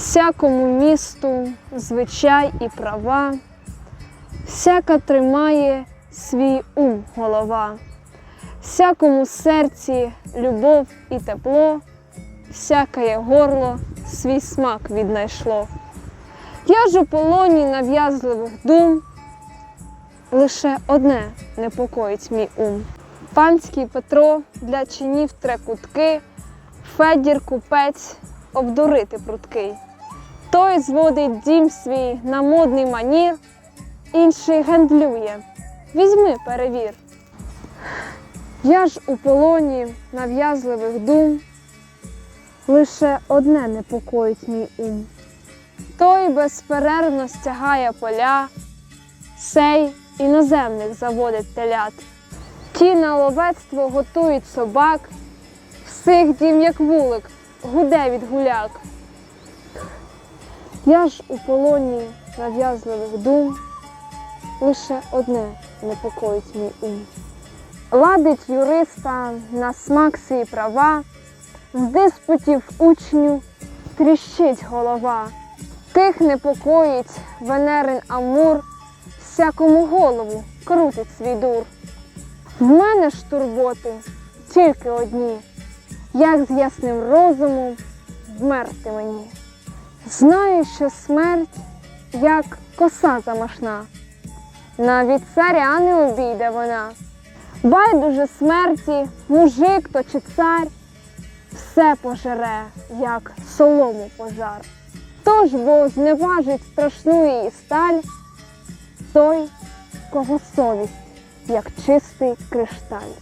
всякому місту звичай і права, всяка тримає свій ум голова, всякому серці любов і тепло, всякає горло свій смак віднайшло. Я ж у полоні нав'язливих дум, лише одне непокоїть мій ум. Панський Петро для чинів тре кутки, Федір купець обдурити пруткий. Той зводить дім свій на модний манір, інший гендлює. Візьми, перевір. Я ж у полоні нав'язливих дум, лише одне непокоїть мій ум. Той безперервно стягає поля, сей іноземних заводить телят. Ті на ловецтво готують собак, всіх дім, як вулик, гуде від гуляк. Я ж у полоні нав'язливих дум, лише одне непокоїть мій ум. Ладить юриста на смак свій права, з диспутів учню тріщить голова. Тих непокоїть Венерин Амур, всякому голову крутить свій дур. В мене ж турботи тільки одні, як з ясним розумом вмерти мені. Знаю, що смерть як коса замашна, навіть царя не обійде вона. Байдуже смерті, мужик то чи цар, все пожере, як солому пожар. Тож бо зневажить страшну її сталь, той, кого совість, як чистий кришталь.